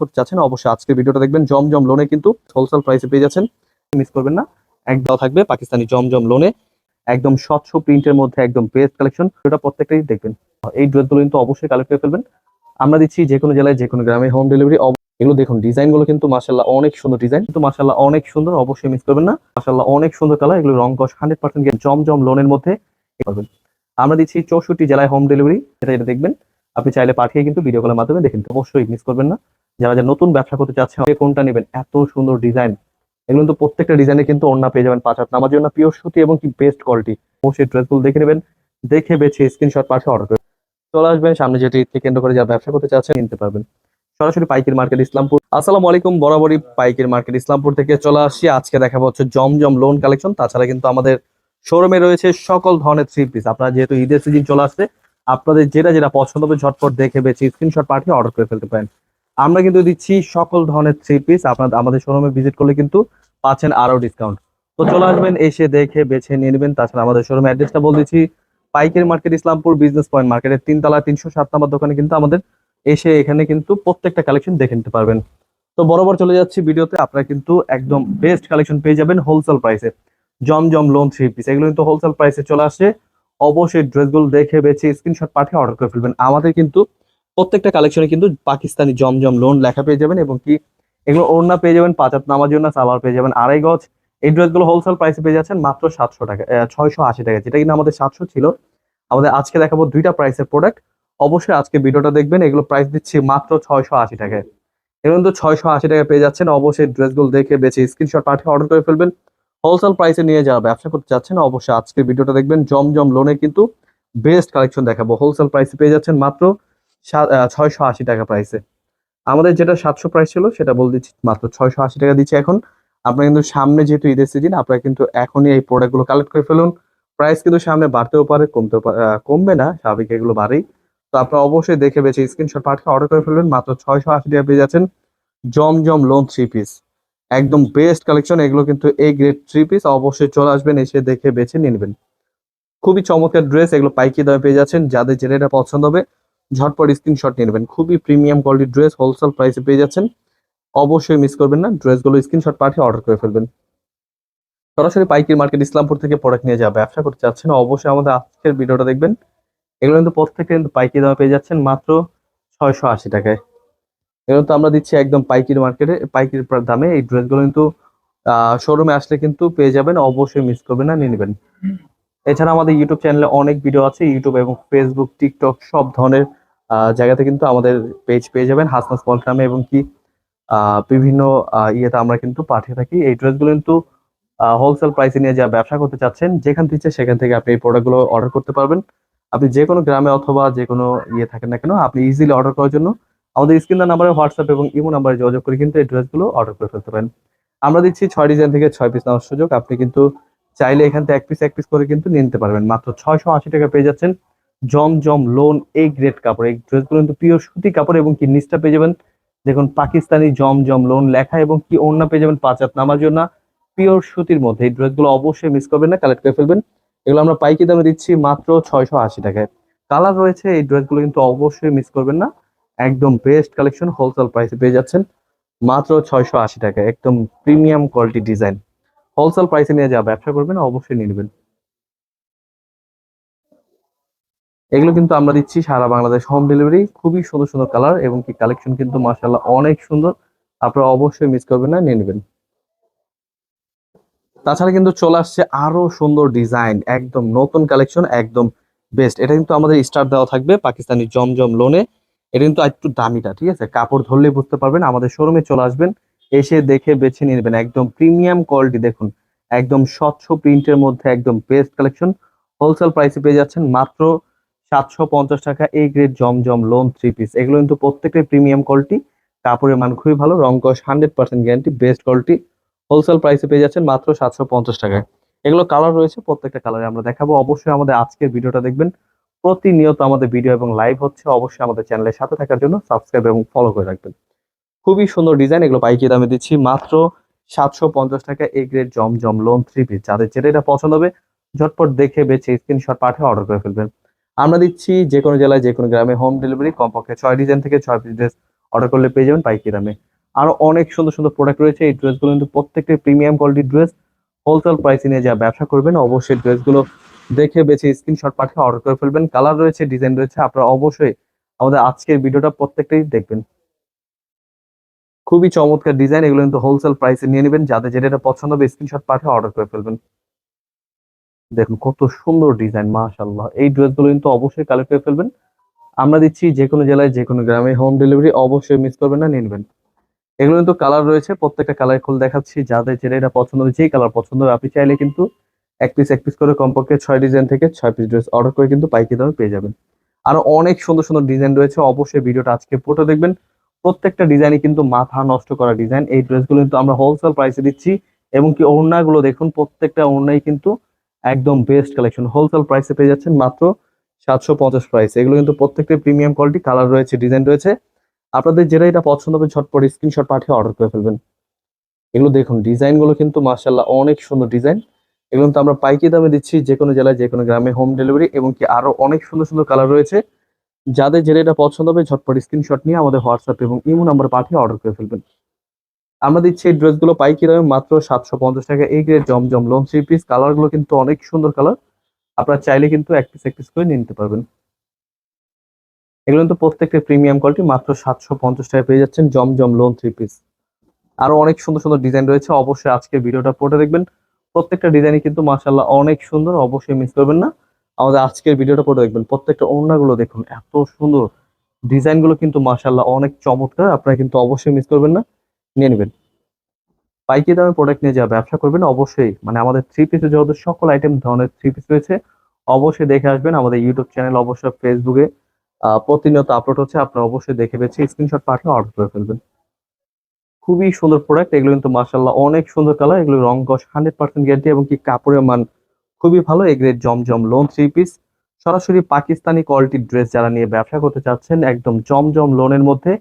করতে চাচ্ছেন, অবশ্যই আজকের ভিডিওটা দেখবেন। জমজম লোনে কিন্তু হোলসেল প্রাইসে পেয়ে যাচ্ছেন। মিস করবেন না। একদম থাকবে পাকিস্তানি জমজম লোনে একদম স্বচ্ছ প্রিন্টের মধ্যে একদম বেস্ট কালেকশন এটা প্রত্যেকটাই দেখবেন। এই ড্রেসগুলো কিন্তু অবশ্যই কালেক্ট করে ফেলবেন। আমরা দিচ্ছি যে কোনো জেলায়, যে কোনো গ্রামে হোম ডেলিভারি এগুলো দেখুন ডিজাইনগুলো কিন্তু মাসাল্লাহ অনেক সুন্দর ডিজাইন কিন্তু মাসাল্লাহ অনেক সুন্দর, অবশ্যই মিস করবেন না। মাসাল্লাহ অনেক সুন্দর কালার এগুলো রং কস হান্ড্রেড পার্সেন্ট জমজম লোনের মধ্যে পারবেন আমরা দিচ্ছি চৌষট্টি জেলায় হোম ডেলিভারি এটা এটা দেখবেন। আপনি চাইলে পাঠিয়ে কিন্তু ভিডিও কলের মাধ্যমে দেখেন অবশ্যই মিস করবেন না। যারা যারা নতুন ব্যবসা করতে চাচ্ছে কোনটা নেবেন। এত সুন্দর ডিজাইন। এগুলো কিন্তু প্রত্যেকটা ডিজাইনে কিন্তু অন্য পেয়ে যাবেন পাঁচ হাত নামার জন্য। পিওর সুতি এবং কি বেস্ট কোয়ালিটি অবশ্যই ড্রেসগুলো দেখে নেবেন। দেখে বেছে স্ক্রিনশট পাঠিয়ে অর্ডার করবেন চলে আসবেন সামনে যেটি কেন্দ্র করে যারা ব্যবসা করতে চাচ্ছেন নিতে পারবেন। সরাসরি পাইকের মার্কেট ইসলামপুর। আসসালামু আলাইকুম, বরাবরই পাইকের মার্কেট ইসলামপুর থেকে চলে আসছি। আজকে দেখাবো হচ্ছে জমজম লোন কালেকশন তাছাড়া কিন্তু আমাদের শোরুমে রয়েছে সকল ধরনের থ্রি পিস আপনারা যেহেতু ঈদের সিজন চলে আসছে, আপনাদের যেটা যেটা পছন্দ হবে ঝটপট দেখে বেছে স্ক্রিনশট পাঠিয়ে অর্ডার করে ফেলতে পারেন। আমরা কিন্তু দিচ্ছি সকল ধরনের থ্রি পিস আপনার আমাদের শোরুমে ভিজিট করলে কিন্তু পাচ্ছেন আরও ডিসকাউন্ট তো চলে আসবেন, এসে দেখে, বেছে নিয়ে নেবেন। তাছাড়া আমাদের শোরুমে অ্যাড্রেসটা বলে দিচ্ছি। পাইকের মার্কেট, ইসলামপুর বিজনেস পয়েন্ট মার্কেটের তিনতলা তিনশো সাত নম্বর দোকানে কিন্তু আমাদের এসে এখানে কিন্তু প্রত্যেকটা কালেকশন দেখে নিতে পারবেন। তো বরাবর চলে যাচ্ছি ভিডিওতে। আপনারা কিন্তু একদম বেস্ট কালেকশন পেয়ে যাবেন হোলসেল প্রাইসে জমজম লোন থ্রি পিস এগুলো কিন্তু হোলসেল প্রাইসে চলে আসে। অবশ্যই ড্রেসগুলো দেখে, বেছে স্ক্রিনশট পাঠিয়ে অর্ডার করে ফেলবেন। আমাদের কিন্তু প্রত্যেকটা কালেকশনে কিন্তু পাকিস্তানি জমজম লোন লেখা পেয়ে যাবেন এবং কি এগুলো ওড়না পেয়ে যাবেন, পাঁচাত নামার জন্য সালোয়ার পেয়ে যাবেন, আড়াই গজ। এই ড্রেসগুলো হোলসেল প্রাইসে পেয়ে যাচ্ছেন মাত্র সাতশো টাকা ছয়শো আশি টাকা, যেটা কিন্তু আমাদের সাতশো ছিল। আমাদের আজকে দেখাবো দুইটা প্রাইসের প্রোডাক্ট অবশ্যই আজকে ভিডিওটা দেখবেন, এগুলো প্রাইস দিচ্ছি মাত্র ছয়শো আশি টাকায়। এগুলো কিন্তু ছয়শো আশি টাকা পেয়ে যাচ্ছেন, অবশ্যই ড্রেসগুলো দেখে বেছে স্ক্রিনশট পাঠিয়ে অর্ডার করে ফেলবেন। হোলসেল প্রাইসে নিয়ে যাওয়া ব্যবসা করতে চাচ্ছেন, অবশ্যই আজকে ভিডিওটা দেখবেন। জমজম লোনে কিন্তু বেস্ট কালেকশন দেখাবো। হোলসেল প্রাইসে পেয়ে যাচ্ছেন মাত্র ছয়শো আশি টাকা প্রাইসে আমাদের যেটা সাতশো প্রাইস ছিল, সেটা বলে দিচ্ছি, মাত্র ছয়শো আশি টাকা দিচ্ছি এখন। আপনারা কিন্তু সামনে যেহেতু ঈদের সিজন আপনারা কিন্তু এখনই এই প্রোডাক্টগুলো কালেক্ট করে ফেলুন। প্রাইস কিন্তু সামনে বাড়তেও পারে, কমতেও কমবে না, স্বাভাবিক এগুলো বাড়েই। তো আপনারা অবশ্যই দেখে বেছে স্ক্রিনশট পাঠিয়ে অর্ডার করে ফেলবেন মাত্র ছয়শো আশি টাকা পেয়ে যাচ্ছেন। জমজম লোন থ্রি পিস একদম বেস্ট কালেকশন এগুলো কিন্তু এই গ্রেড থ্রি পিস অবশ্যই চলে আসবেন, এসে দেখে বেছে নিয়ে নেবেন। খুবই চমৎকার ড্রেস এগুলো পাইকি দামে পেয়ে যাচ্ছেন। যাদের যেটা পছন্দ হবে ঝটপট স্ক্রিনশট নিয়ে নেবেন। খুবই প্রিমিয়াম কোয়ালিটির ড্রেস হোলসেল প্রাইসে পেয়ে যাচ্ছেন। অবশ্যই মিস করবেন না ড্রেসগুলো স্ক্রিনশট পাঠিয়ে অর্ডার করে ফেলবেন। সরাসরি পাইকির মার্কেট ইসলামপুর থেকে প্রোডাক্ট নিয়ে যা ব্যবসা করতে চাচ্ছেন, অবশ্যই আমাদের আজকের ভিডিওটা দেখবেন। এগুলো কিন্তু প্রত্যেকটা কিন্তু পাইকি দামে পেয়ে যাচ্ছেন মাত্র ছয়শো আশি টাকায়। এগুলো তো আমরা দিচ্ছি একদম পাইকির মার্কেটে, পাইকির দামে। এই ড্রেসগুলো কিন্তু শোরুমে আসলে কিন্তু পেয়ে যাবেন, অবশ্যই মিস করবেন না, নিয়ে নেবেন। এছাড়া আমাদের ইউটিউব চ্যানেলে অনেক ভিডিও আছে ইউটিউব এবং ফেসবুক টিকটক সব ধরনের জায়গাতে কিন্তু আমাদের পেজ পেয়ে যাবেন হাসনাস পল নামে এবং কি বিভিন্ন ইয়েতে আমরা কিন্তু পাঠিয়ে থাকি। এই ড্রেসগুলো কিন্তু হোলসেল প্রাইসে নিয়ে যা ব্যবসা করতে চাচ্ছেন, যেখান থেকে সেখান থেকে আপনি এই প্রোডাক্টগুলো অর্ডার করতে পারবেন। আপনি যে কোনো গ্রামে অথবা যে কোনো ইয়ে থাকেন না কেন, আপনি ইজিলি অর্ডার করার জন্য আমাদের স্ক্রিন নাম্বারে হোয়াটসঅ্যাপ এবং ইমো নাম্বারে যোগাযোগ করে কিন্তু এই ড্রেসগুলো অর্ডার করে ফেলতে পারেন। আমরা দিচ্ছি ছয় ডিজাইন থেকে ছয় পিস নেওয়ার সুযোগ। আপনি কিন্তু চাইলে এখান থেকে এক পিস এক পিস করে কিন্তু নিতে পারবেন। মাত্র ছয়শো আশি টাকা পেয়ে যাচ্ছেন জম জম লোন এই গ্রেড কাপড়। এই ড্রেসগুলো কিন্তু পিওর সুতি কাপড় এবং কি নিচটা পেয়ে যাবেন? দেখুন, পাকিস্তানি জম জম লোন লেখা এবং কি ওড়না পেয়ে যাবেন? পাঁচ হাত নামার জন্য। পিওর সুতির মধ্যে এই ড্রেসগুলো অবশ্যই মিস করবেন না কালেক্ট করে ফেলবেন। এগুলো আমরা পাইকি দামে দিচ্ছি মাত্র ছয়শো আশি টাকায়। কালার রয়েছে, এই ড্রেসগুলো কিন্তু অবশ্যই মিস করবেন না। একদম বেস্ট কালেকশন হোলসেল প্রাইসে পেয়ে যাচ্ছেন। মাত্র ছয়শো আশি টাকায়, একদম প্রিমিয়াম কোয়ালিটি ডিজাইন হোলসেল প্রাইসে নিয়ে যা ব্যবসা করবেন, অবশ্যই নিয়ে নেবেন। এগুলো কিন্তু আমরা দিচ্ছি সারা বাংলাদেশ হোম ডেলিভারি খুবই সুন্দর সুন্দর কালার এবং কি কালেকশন কিন্তু মার্শাল্লাহ অনেক সুন্দর। আপনারা অবশ্যই মিস করবেন না, নিয়ে নেবেন। তাছাড়া কিন্তু চলে আসছে আরও সুন্দর ডিজাইন একদম নতুন কালেকশন একদম বেস্ট এটা কিন্তু আমাদের স্টার দেওয়া থাকবে পাকিস্তানি জমজম লোনে এটা কিন্তু একটু দামিটা, ঠিক আছে? কাপড় ধরলেই বুঝতে পারবেন, আমাদের শোরুমে চলে আসবেন, এসে দেখে বেছে নিয়ে নেবেন। একদম প্রিমিয়াম কোয়ালিটি দেখুন, একদম স্বচ্ছ প্রিন্টের মধ্যে একদম বেস্ট কালেকশন হোলসেল প্রাইসে পেয়ে যাচ্ছেন মাত্র সাতশো পঞ্চাশ টাকা এই grade Zamzam lawn three piece এগুলো কিন্তু প্রত্যেকটাই প্রিমিয়াম কোয়ালিটি কাপড়ের মান খুবই ভালো, রং কস hundred percent guarantee best quality wholesale প্রাইসে পেয়ে যাচ্ছেন মাত্র সাতশো পঞ্চাশ টাকায়। এগুলো কালার রয়েছে, প্রত্যেকটা কালারে আমরা দেখাবো। অবশ্যই আমাদের আজকের ভিডিওটা দেখবেন। প্রতিনিয়ত আমাদের ভিডিও এবং লাইভ হচ্ছে। অবশ্যই আমাদের চ্যানেলের সাথে থাকার জন্য সাবস্ক্রাইব এবং ফলো করে রাখবেন। খুবই সুন্দর ডিজাইন এগুলো পাইকি দামে দিচ্ছি। মাত্র সাতশো পঞ্চাশ টাকা A grade Zamzam lawn three piece যাদের যেটা এটা পছন্দ হবে, ঝটপট দেখে বেছে স্ক্রিনশট পাঠিয়ে অর্ডার করে ফেলবেন। আমরা দিচ্ছি যে কোনো জেলায় যে কোনো গ্রামে হোম ডেলিভারি কমপক্ষে ছয় ডিজাইন থেকে ছয় পিস ড্রেস অর্ডার করলে পেয়ে যাবেন পাইকি দামে। আরও অনেক সুন্দর সুন্দর প্রোডাক্ট রয়েছে। এই ড্রেসগুলো কিন্তু প্রত্যেকটা প্রিমিয়াম কোয়ালিটির ড্রেস হোলসেল প্রাইসে নিয়ে যা ব্যবসা করবেন, অবশ্যই ড্রেসগুলো দেখে বেছে স্ক্রিনশট পাঠিয়ে অর্ডার করে ফেলবেন। কালার রয়েছে ডিজাইন রয়েছে, আপনারা অবশ্যই আমাদের আজকের ভিডিওটা প্রত্যেকটাই দেখবেন। খুবই চমৎকার ডিজাইন এগুলো কিন্তু হোলসেল প্রাইসে নিয়ে নেবেন। যাদের যেটা পছন্দ হবে স্ক্রিনশট পাঠিয়ে অর্ডার করে ফেলবেন। দেখুন, কত সুন্দর ডিজাইন মাশাল্লাহ এই ড্রেসগুলো কিন্তু অবশ্যই কালেক্ট করে ফেলবেন। আমরা দিচ্ছি যে কোনো জেলায়, যে কোনো গ্রামে হোম ডেলিভারি অবশ্যই মিস করবেন না নেবেন এগুলো কিন্তু কালার রয়েছে, প্রত্যেকটা কালার খুলে দেখাচ্ছি। যাদের যেটা এটা পছন্দ হবে, যেই কালার পছন্দ হবে, আপনি চাইলে কিন্তু এক পিস এক পিস করে কমপক্ষে ছয় ডিজাইন থেকে ছয় পিস ড্রেস অর্ডার করে কিন্তু পাইকি দামে পেয়ে যাবেন। আরও অনেক সুন্দর সুন্দর ডিজাইন রয়েছে, অবশ্যই ভিডিওটা আজকে পুরোটা দেখবেন। প্রত্যেকটা ডিজাইনই কিন্তু মাথা নষ্ট করা ডিজাইন এই ড্রেসগুলো কিন্তু আমরা হোলসেল প্রাইসে দিচ্ছি, এবং কি ওড়নাগুলো দেখুন, প্রত্যেকটা ওড়নাই কিন্তু একদম বেস্ট কালেকশন হোলসেল প্রাইসে পেয়ে যাচ্ছেন মাত্র সাতশো পঞ্চাশ প্রাইস এগুলো কিন্তু প্রত্যেকটা প্রিমিয়াম কোয়ালিটি কালার রয়েছে ডিজাইন রয়েছে। আপনাদের যেটা এটা পছন্দ হবে, ঝটপট স্ক্রিনশট পাঠিয়ে অর্ডার করে ফেলবেন। এগুলো দেখুন, ডিজাইনগুলো কিন্তু মার্শাল্লাহ অনেক সুন্দর ডিজাইন এগুলো কিন্তু আমরা পাইকি দামে দিচ্ছি যে কোনো জেলায়, যে কোনো গ্রামে হোম ডেলিভারি এবং কি আরও অনেক সুন্দর সুন্দর কালার রয়েছে। যাদের যেটা এটা পছন্দ হবে, ঝটপট স্ক্রিনশট নিয়ে আমাদের হোয়াটসঅ্যাপ এবং ইমো নাম্বার পাঠিয়ে অর্ডার করে ফেলবেন। আমরা দিচ্ছি এই ড্রেসগুলো পাইকি দামে মাত্র সাতশো পঞ্চাশ টাকা। এই grade Zamzam lawn three piece কালারগুলো কিন্তু অনেক সুন্দর কালার। আপনারা চাইলে কিন্তু এক পিস এক পিস করে নিতে পারবেন। এগুলো কিন্তু প্রত্যেকটা প্রিমিয়াম কোয়ালিটি মাত্র সাতশো পঞ্চাশ টাকা পেয়ে যাচ্ছেন জমজম লোন থ্রি পিস আরও অনেক সুন্দর সুন্দর ডিজাইন রয়েছে। অবশ্যই আজকে ভিডিওটা পড়ে দেখবেন। প্রত্যেকটা ডিজাইনই কিন্তু মাসাল্লাহ অনেক সুন্দর, অবশ্যই মিস করবেন না। আমাদের আজকের ভিডিওটা পড়ে দেখবেন। প্রত্যেকটা ওড়নাগুলো দেখুন, এত সুন্দর। ডিজাইনগুলো কিন্তু মাসাল্লাহ অনেক চমৎকার। আপনারা কিন্তু অবশ্যই মিস করবেন না। নিয়ে নেবেন। পাইকি দামে প্রোডাক্ট নিয়ে যা ব্যবসা করবেন, অবশ্যই। মানে আমাদের থ্রি পিসের যত সকল আইটেম ধরনের থ্রি পিস রয়েছে, অবশ্যই দেখে আসবেন। আমাদের ইউটিউব চ্যানেল অবশ্যই ফেসবুকে প্রতিনিয়ত আপলোড হচ্ছে। আপনারা অবশ্যই দেখে পেয়েছি স্ক্রিনশট পাঠিয়ে অর্ডার করে ফেলবেন। খুবই সুন্দর প্রোডাক্ট এগুলো কিন্তু মার্শাল্লাহ অনেক সুন্দর কালার এগুলো রং কস হান্ড্রেড পার্সেন্ট গ্যারান্টি এবং কি কাপড়ের মান খুবই ভালো। এই grade Zamzam lawn three piece সরাসরি পাকিস্তানি কোয়ালিটির ড্রেস যারা নিয়ে ব্যবসা করতে চাচ্ছেন, একদম জমজম লোনের মধ্যে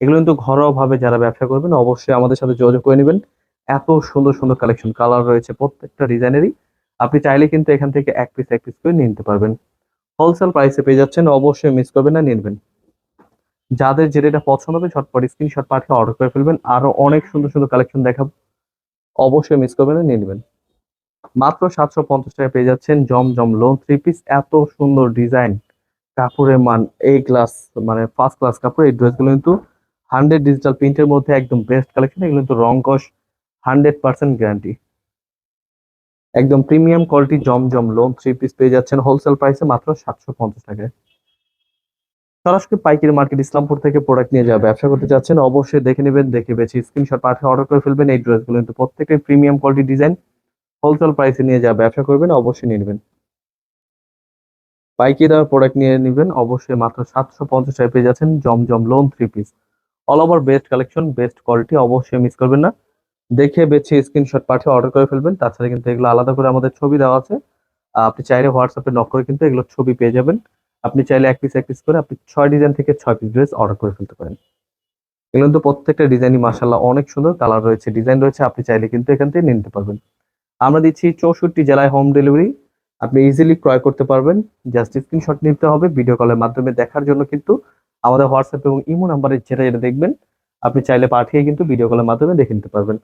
এগুলো কিন্তু ঘরোয়াভাবে যারা ব্যবসা করবেন, অবশ্যই আমাদের সাথে যোগাযোগ করে নেবেন। এত সুন্দর সুন্দর কালেকশন কালার রয়েছে প্রত্যেকটা ডিজাইনেরই। আপনি চাইলে কিন্তু এখান থেকে এক পিস এক পিস করে নিতে পারবেন। হোলসেল প্রাইসে পেয়ে যাচ্ছেন, অবশ্যই মিস করবেন না নেবেন। যাদের যেটা পছন্দ হবে, ঝটপট স্ক্রিনশট পাঠিয়ে অর্ডার করে ফেলবেন। আরও অনেক সুন্দর সুন্দর কালেকশন দেখাবো। অবশ্যই মিস করবেন না নেবেন। মাত্র সাতশো পঞ্চাশ টাকা পেয়ে যাচ্ছেন জমজম লোন থ্রি পিস এত সুন্দর ডিজাইন কাপড়ের মান এ ক্লাস মানে ফার্স্ট ক্লাস কাপড়, এই ড্রেসগুলো কিন্তু হান্ড্রেড ডিজিটাল প্রিন্টের মধ্যে একদম বেস্ট কালেকশন এগুলো কিন্তু রং কস, হান্ড্রেড পার্সেন্ট গ্যারান্টি একদম premium quality Zamzam lawn three piece পেয়ে যাচ্ছেন হোলসেল প্রাইসে মাত্র সাতশো পঞ্চাশ টাকায়। সরাসরি পাইকারি মার্কেট ইসলামপুর থেকে প্রোডাক্ট নিয়ে যাওয়া, ব্যবসা করতে চাচ্ছেন, অবশ্যই দেখে নেবেন, দেখে বেছে স্ক্রিনশট পাঠিয়ে অর্ডার করে ফেলবেন। এই ড্রেসগুলো কিন্তু প্রত্যেকটাই প্রিমিয়াম কোয়ালিটি ডিজাইন হোলসেল প্রাইসে নিয়ে যাওয়া, ব্যবসা করবেন, অবশ্যই নিয়ে নেবেন। পাইকারি দামে প্রোডাক্ট নিয়ে নেবেন, অবশ্যই মাত্র সাতশো পঞ্চাশ টাকা পেয়ে যাচ্ছেন, Zamzam lawn three piece all over best collection best quality অবশ্যই মিস করবেন না। দেখে বেছে স্ক্রিনশট পাঠিয়ে অর্ডার করে ফেলবেন। তাছাড়া কিন্তু এগুলো আলাদা করে আমাদের ছবি দেওয়া আছে। আপনি চাইলে হোয়াটসঅ্যাপে নক করে কিন্তু এগুলো ছবি পেয়ে যাবেন। আপনি চাইলে এক পিস এক পিস করে আপনি ছয় ডিজাইন থেকে ছয় পিস ড্রেস অর্ডার করে ফেলতে পারেন। এগুলো কিন্তু প্রত্যেকটা ডিজাইনই মাসাল্লাহ অনেক সুন্দর কালার রয়েছে ডিজাইন রয়েছে, আপনি চাইলে কিন্তু এখান থেকে নিতে পারবেন। আমরা দিচ্ছি চৌষট্টি জেলায় হোম ডেলিভারি আপনি ইজিলি ক্রয় করতে পারবেন। জাস্ট স্ক্রিনশট নিতে হবে ভিডিও কলের মাধ্যমে দেখার জন্য কিন্তু আমাদের হোয়াটসঅ্যাপ এবং ইমো নাম্বারে যেটা যেটা দেখবেন, আপনি চাইলে পাঠিয়ে কিন্তু ভিডিও কলের মাধ্যমে দেখে নিতে পারবেন।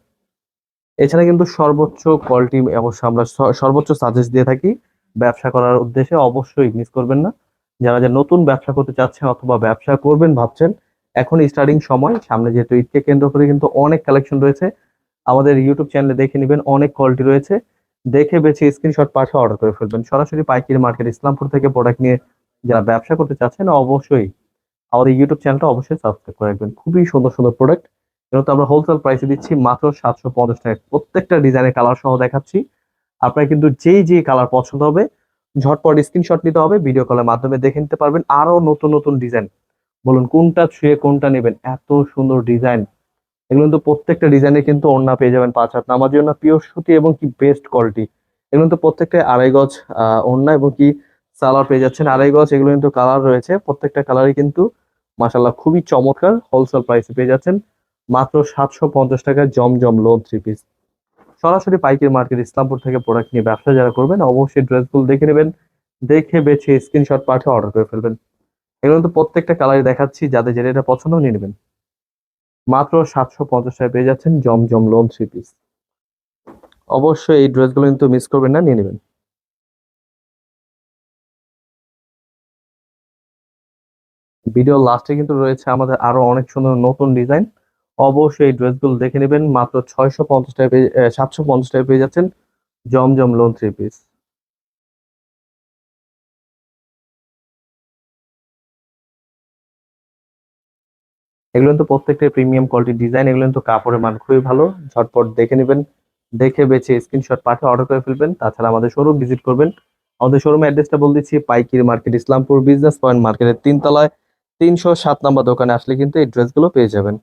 এছাড়া কিন্তু সর্বোচ্চ কোয়ালিটি অবশ্য আমরা সর্বোচ্চ সাজেস্ট দিয়ে থাকি ব্যবসা করার উদ্দেশ্যে অবশ্যই মিস করবেন না। যারা যে নতুন ব্যবসা করতে চাচ্ছেন অথবা ব্যবসা করবেন ভাবছেন, এখন স্টার্টিং সময়, সামনে যেহেতু ঈদকে কেন্দ্র করে কিন্তু অনেক কালেকশন রয়েছে। আমাদের ইউটিউব চ্যানেলে দেখে নেবেন, অনেক কোয়ালিটি রয়েছে। দেখে বেছে স্ক্রিনশট পাঠিয়ে অর্ডার করে ফেলবেন। সরাসরি পাইকারি মার্কেট ইসলামপুর থেকে প্রোডাক্ট নিয়ে যারা ব্যবসা করতে চাচ্ছেন, অবশ্যই আমাদের ইউটিউব চ্যানেলটা অবশ্যই সাবস্ক্রাইব করে রাখবেন। খুবই সুন্দর সুন্দর প্রোডাক্ট যেহেতু আমরা হোলসেল প্রাইসে দিচ্ছি, মাত্র সাতশো পঞ্চাশ টাকা প্রত্যেকটা ডিজাইনের কালার সহ দেখাচ্ছি। আপনার কিন্তু যেই যেই কালার পছন্দ হবে, ঝটপট স্ক্রিনশট নিতে হবে ভিডিও কলের মাধ্যমে দেখে নিতে পারবেন আরও নতুন নতুন ডিজাইন বলুন, কোনটা ছুঁয়ে, কোনটা নেবেন? এত সুন্দর ডিজাইন এগুলো কিন্তু প্রত্যেকটা ডিজাইনে কিন্তু ওড়না পেয়ে যাবেন পাঁচ হাত। নামার জন্য পিওর সুতি এবং কি বেস্ট কোয়ালিটি এগুলো কিন্তু প্রত্যেকটা আড়াই গজ ওড়না এবং কি সালার পেয়ে যাচ্ছেন। আড়াই গজ এগুলো কিন্তু কালার রয়েছে। প্রত্যেকটা কালারই কিন্তু মাসাল্লাহ খুবই চমৎকার হোলসেল প্রাইসে পেয়ে যাচ্ছেন। মাত্র সাতশো পঞ্চাশ টাকায় জমজম লোন থ্রি পিস সরাসরি পাইকারি মার্কেট ইসলামপুর থেকে প্রোডাক্ট নিয়ে ব্যবসা যারা করবেন, অবশ্যই ড্রেসগুলো দেখে নেবেন, দেখে বেছে স্ক্রিনশট পাঠিয়ে অর্ডার করে ফেলবেন। এগুলো তো প্রত্যেকটা কালারই দেখাচ্ছি, যাদের যেটা এটা পছন্দ নিয়ে নেবেন। মাত্র সাতশো পঞ্চাশ টাকা পেয়ে যাচ্ছেন জমজম লোন থ্রি পিস অবশ্যই এই ড্রেসগুলো কিন্তু মিস করবেন না, নিয়ে নেবেন। ভিডিও লাস্টে কিন্তু রয়েছে আমাদের আরও অনেক সুন্দর নতুন ডিজাইন। অবশ্যই এই ড্রেসগুলো দেখে নেবেন। মাত্র ছয়শো পঞ্চাশ টাকা পেয়ে সাতশো পঞ্চাশ টাকা পেয়ে যাচ্ছেন জমজম লোন থ্রি পিস। এগুলো কিন্তু প্রত্যেকটা প্রিমিয়াম কোয়ালিটির ডিজাইন। এগুলো কিন্তু কাপড়ের মান খুবই ভালো। ঝটপট দেখে নেবেন। দেখে বেছে স্ক্রিনশট পাঠিয়ে অর্ডার করে ফেলবেন। তাছাড়া আমাদের শোরুম ভিজিট করবেন। আমাদের শোরুম অ্যাড্রেসটা বলে দিচ্ছি পাইকির মার্কেট ইসলামপুর বিজনেস পয়েন্ট মার্কেটের তিনতলায়। তিনশো সাত নম্বর দোকানে আসলে কিন্তু এই ড্রেসগুলো পেয়ে যাবেন।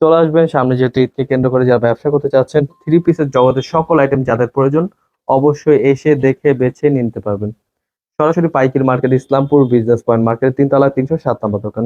চলে আসবেন সামনে যেহেতু ঈদকে কেন্দ্র করে যারা ব্যবসা করতে চাচ্ছেন থ্রি পিসের জগতের সকল আইটেম যাদের প্রয়োজন, অবশ্যই এসে দেখে বেছে নিতে পারবেন। সরাসরি পাইকির market, Islampur business point market তিনতলা, তিনশো সাত নম্বর দোকান।